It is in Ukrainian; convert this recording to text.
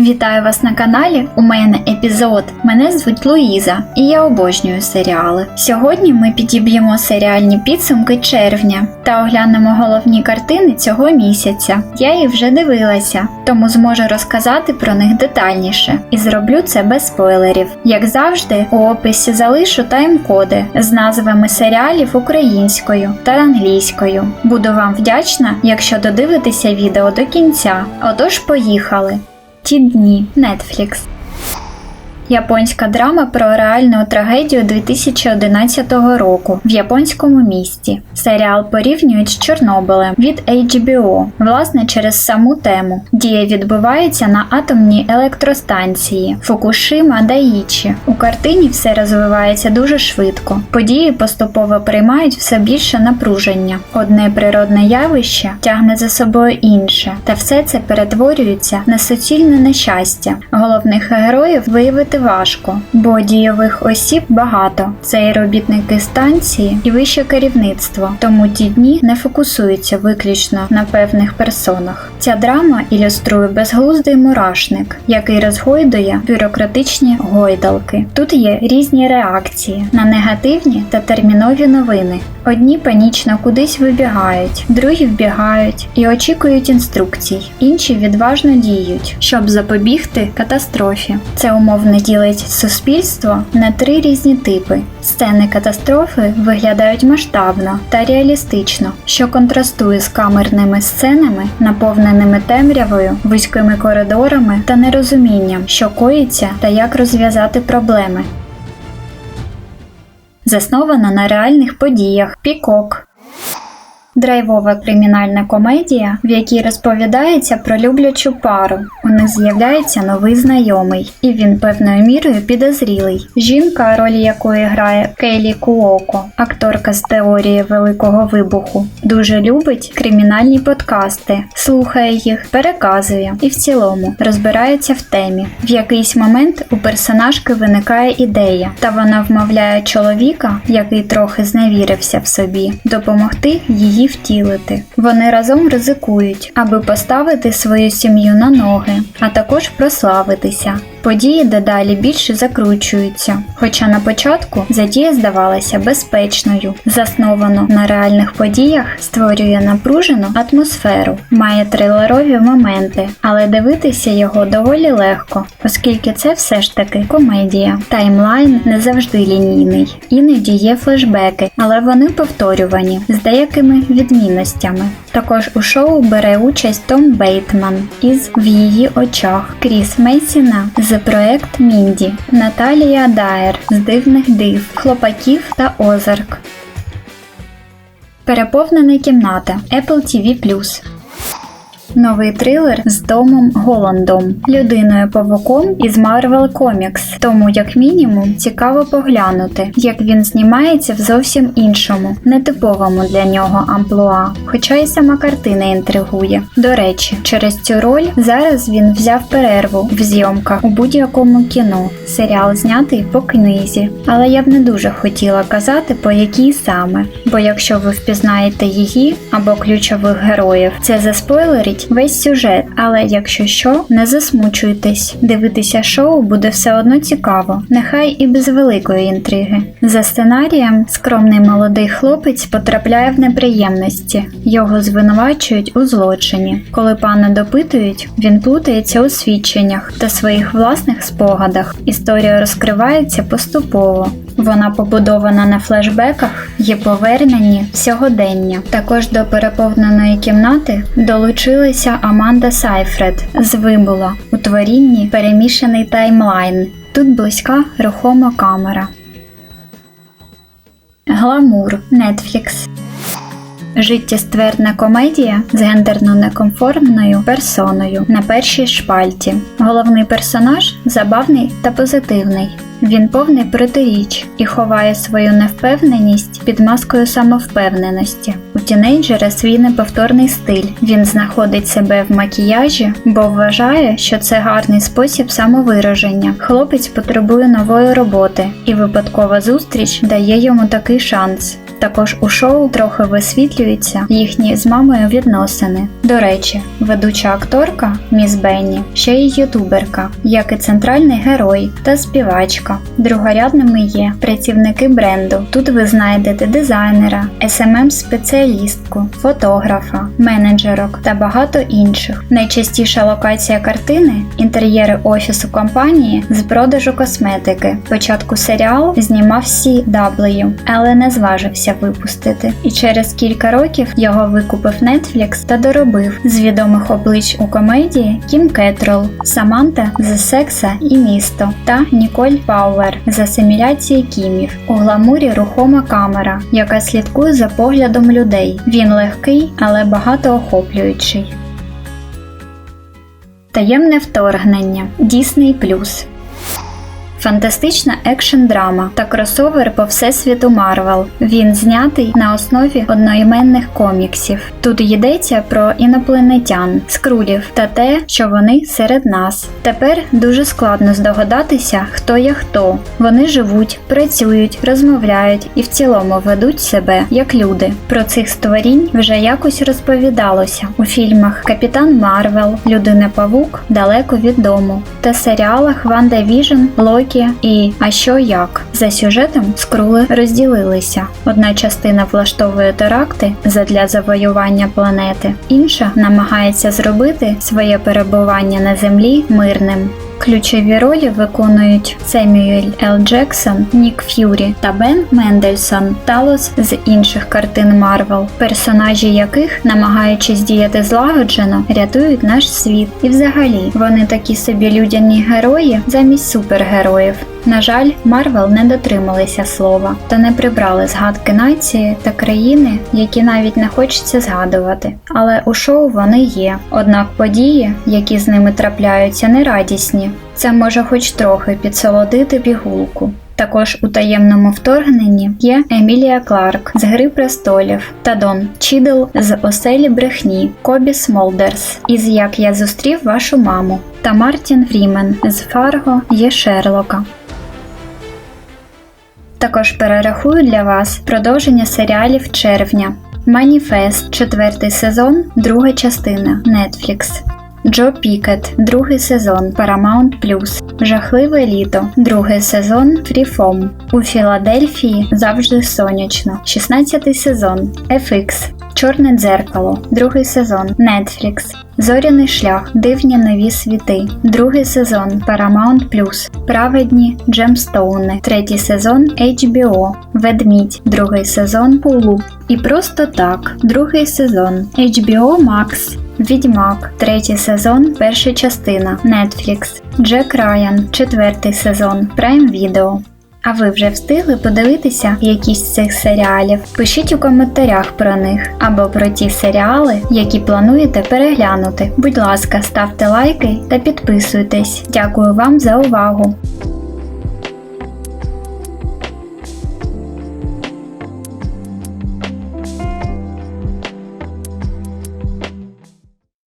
Вітаю вас на каналі. У мене епізод. Мене звуть Луїза, і я обожнюю серіали. Сьогодні ми підіб'ємо серіальні підсумки червня та оглянемо головні картини цього місяця. Я їх вже дивилася, тому зможу розказати про них детальніше і зроблю це без спойлерів. Як завжди, у описі залишу тайм-коди з назвами серіалів українською та англійською. Буду вам вдячна, якщо додивитеся відео до кінця. Отож, поїхали. Ті дні Netflix. Японська драма про реальну трагедію 2011 року в японському місті. Серіал порівнюють з Чорнобилем від HBO, власне, через саму тему. Дія відбувається на атомній електростанції Фукушима Даїчі. У картині все розвивається дуже швидко. Події поступово приймають все більше напруження. Одне природне явище тягне за собою інше, та все це перетворюється на суцільне нещастя. Головних героїв виявити важко, бо дійових осіб багато. Це і робітники станції, і вище керівництво. Тому ті дні не фокусуються виключно на певних персонах. Ця драма ілюструє безглуздий мурашник, який розгойдує бюрократичні гойдалки. Тут є різні реакції на негативні та термінові новини. Одні панічно кудись вибігають, другі вбігають і очікують інструкцій, інші відважно діють, щоб запобігти катастрофі. Це умовно ділить суспільство на три різні типи. Сцени катастрофи виглядають масштабно та реалістично, що контрастує з камерними сценами, наповненими темрявою, вузькими коридорами та нерозумінням, що коїться та як розв'язати проблеми. Заснована на реальних подіях Пікок. Драйвова кримінальна комедія, в якій розповідається про люблячу пару. Них з'являється новий знайомий, і він певною мірою підозрілий. Жінка, роль якої грає Кейлі Куоко, акторка з теорії Великого вибуху, дуже любить кримінальні подкасти, слухає їх, переказує і в цілому розбирається в темі. В якийсь момент у персонажки виникає ідея, та вона вмовляє чоловіка, який трохи зневірився в собі, допомогти її втілити. Вони разом ризикують, аби поставити свою сім'ю на ноги, а також прославитися. Події дедалі більше закручуються, хоча на початку затія здавалася безпечною, засновано на реальних подіях, створює напружену атмосферу, має трилерові моменти, але дивитися його доволі легко, оскільки це все ж таки комедія. Таймлайн не завжди лінійний, іноді є флешбеки, але вони повторювані з деякими відмінностями. Також у шоу бере участь Том Бейтман із В її очах, Кріс Мейсіна з проект Мінді, Наталія Дайер з дивних див, хлопаків та озарк. Переповнена кімната Apple TV+. Новий трилер з Томом Голландом, людиною павуком із Marvel Comics. Тому, як мінімум, цікаво поглянути, як він знімається в зовсім іншому, нетиповому для нього амплуа. Хоча й сама картина інтригує. До речі, через цю роль зараз він взяв перерву в зйомках у будь-якому кіно. Серіал знятий по книзі, але я б не дуже хотіла казати, по якій саме. Бо якщо ви впізнаєте її або ключових героїв, це заспойлерить весь сюжет, але якщо що, не засмучуйтесь. Дивитися шоу буде все одно цікаво, нехай і без великої інтриги. За сценарієм, скромний молодий хлопець потрапляє в неприємності, його звинувачують у злочині. Коли пана допитують, він плутається у свідченнях та своїх власних спогадах. Історія розкривається поступово. Вона побудована на флешбеках, є повернені сьогодення. Також до переповненої кімнати долучилася Аманда Сайфред з Вибула у творінні Перемішаний таймлайн. Тут близька рухома камера. Гламур Netflix Життєстверна комедія з гендерно некомформною персоною на першій шпальті. Головний персонаж забавний та позитивний. Він повний протиріч і ховає свою невпевненість під маскою самовпевненості. У тінейджера свій неповторний стиль. Він знаходить себе в макіяжі, бо вважає, що це гарний спосіб самовираження. Хлопець потребує нової роботи, і випадкова зустріч дає йому такий шанс. Також у шоу трохи висвітлюються їхні з мамою відносини. До речі, ведуча акторка Міс Бенні ще й ютуберка, як і центральний герой та співачка. Другорядними є працівники бренду. Тут ви знайдете дизайнера, smm спеціалістку фотографа, менеджерок та багато інших. Найчастіша локація картини інтер'єри офісу компанії з продажу косметики. Спочатку серіал знімав CW, але не зважився випустити. І через кілька років його викупив Netflix та доробив з відомих облич у комедії Кім Кетрол, Саманта з Секса і місто та Ніколь Пауер з асиміляції Кімів. У гламурі рухома камера, яка слідкує за поглядом людей. Він легкий, але багатоохоплюючий. Таємне вторгнення Disney+. Фантастична екшн-драма та кросовер по всесвіту Марвел. Він знятий на основі одноіменних коміксів. Тут йдеться про інопланетян, скрулів та те, що вони серед нас. Тепер дуже складно здогадатися, хто є хто. Вони живуть, працюють, розмовляють і в цілому ведуть себе як люди. Про цих створінь вже якось розповідалося у фільмах Капітан Марвел, Людина Павук далеко від дому та серіалах Ванда Віжн, Локі і А що як за сюжетом скрули розділилися. Одна частина влаштовує теракти задля завоювання планети, інша намагається зробити своє перебування на землі мирним. Ключові ролі виконують Семюель Л. Джексон, Нік Ф'юрі та Бен Мендельсон, Талос з інших картин Марвел, персонажі яких, намагаючись діяти злагоджено, рятують наш світ. І взагалі вони такі собі людяні герої замість супергероїв. На жаль, Марвел не дотрималися слова та не прибрали згадки нації та країни, які навіть не хочеться згадувати. Але у шоу вони є. Однак події, які з ними трапляються, не радісні. Це може хоч трохи підсолодити пігулку. Також у таємному вторгненні є Емілія Кларк з Гри престолів та Дон Чідл з Оселі брехні, Кобі Смолдерс із Як я зустрів вашу маму та Мартін Фрімен з Фарго є Шерлока. Також перерахую для вас продовження серіалів червня. Маніфест, четвертий сезон, друга частина Netflix. Джо Пікет, другий сезон Paramount+. Жахливе літо, другий сезон Freeform. У Філадельфії завжди сонячно. 16 сезон FX. Чорне дзеркало, другий сезон Netflix. Зоряний шлях, дивні нові світи, другий сезон Paramount+, Праведні Джемстоуни, третій сезон HBO, Ведмідь, другий сезон Hulu. І просто так, другий сезон HBO Max, Відьмак, третій сезон, перша частина Netflix, Джек Райан, четвертий сезон, Prime Video. А ви вже встигли подивитися якісь з цих серіалів? Пишіть у коментарях про них або про ті серіали, які плануєте переглянути. Будь ласка, ставте лайки та підписуйтесь. Дякую вам за увагу!